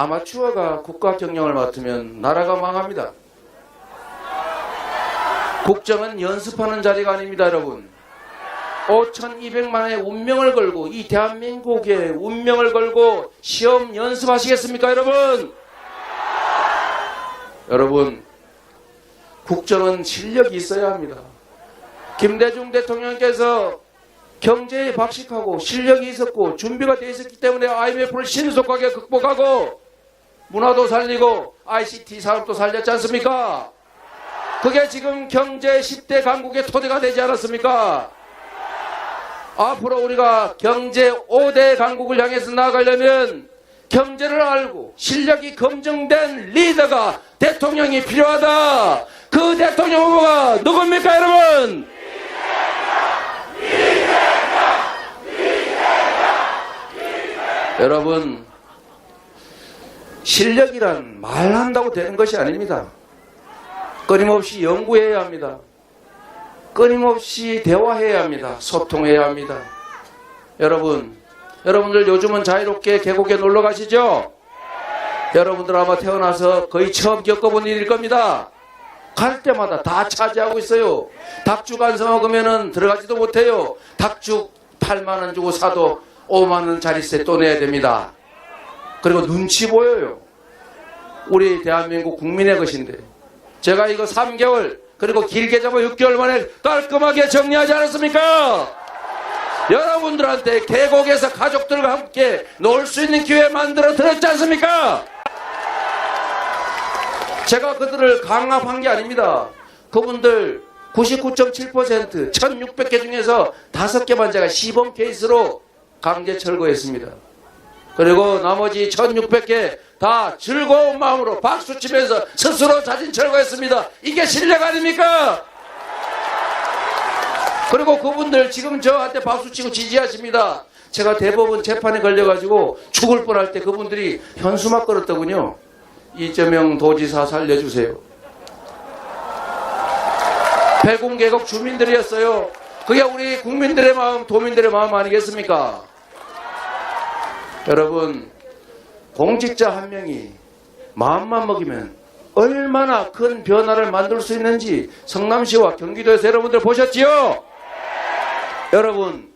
아마추어가 국가 경영을 맡으면 나라가 망합니다. 국정은 연습하는 자리가 아닙니다, 여러분. 5,200만의 운명을 걸고 이 대한민국의 운명을 걸고 시험 연습하시겠습니까, 여러분? 여러분, 국정은 실력이 있어야 합니다. 김대중 대통령께서 경제에 박식하고 실력이 있었고 준비가 돼 있었기 때문에 IMF를 신속하게 극복하고 문화도 살리고 ICT 사업도 살렸지 않습니까? 그게 지금 경제 10대 강국의 토대가 되지 않았습니까? 앞으로 우리가 경제 5대 강국을 향해서 나아가려면 경제를 알고 실력이 검증된 리더가 대통령이 필요하다. 그 대통령 후보가 누굽니까 여러분? 여러분 실력이란 말한다고 되는 것이 아닙니다. 끊임없이 연구해야 합니다. 끊임없이 대화해야 합니다. 소통해야 합니다. 여러분, 여러분들 요즘은 자유롭게 계곡에 놀러 가시죠? 여러분들 아마 태어나서 거의 처음 겪어본 일일 겁니다. 갈 때마다 다 차지하고 있어요. 닭죽 안 사먹으면 들어가지도 못해요. 닭죽 8만원 주고 사도 5만원 자리세 또 내야 됩니다. 그리고 눈치 보여요. 우리 대한민국 국민의 것인데. 제가 이거 3개월, 그리고 길게 잡아 6개월 만에 깔끔하게 정리하지 않았습니까? 여러분들한테 계곡에서 가족들과 함께 놀 수 있는 기회 만들어 드렸지 않습니까? 제가 그들을 강압한 게 아닙니다. 그분들 99.7% 1600개 중에서 5개만 제가 시범 케이스로 강제 철거했습니다. 그리고 나머지 1600개 다 즐거운 마음으로 박수치면서 스스로 자진 철거했습니다. 이게 실력 아닙니까? 그리고 그분들 지금 저한테 박수치고 지지하십니다. 제가 대법원 재판에 걸려가지고 죽을 뻔할 때 그분들이 현수막 걸었더군요. 이재명 도지사 살려주세요. 배공계곡 주민들이었어요. 그게 우리 국민들의 마음, 도민들의 마음 아니겠습니까? 여러분, 공직자 한 명이 마음만 먹이면 얼마나 큰 변화를 만들 수 있는지 성남시와 경기도에서 여러분들 보셨지요? 여러분,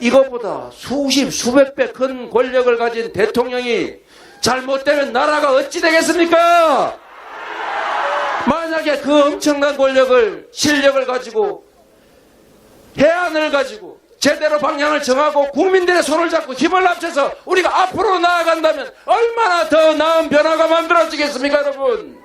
이것보다 수십, 수백 배 큰 권력을 가진 대통령이 잘못되면 나라가 어찌 되겠습니까? 만약에 그 엄청난 권력을, 실력을 가지고, 해안을 가지고, 제대로 방향을 정하고 국민들의 손을 잡고 힘을 합쳐서 우리가 앞으로 나아간다면 얼마나 더 나은 변화가 만들어지겠습니까, 여러분?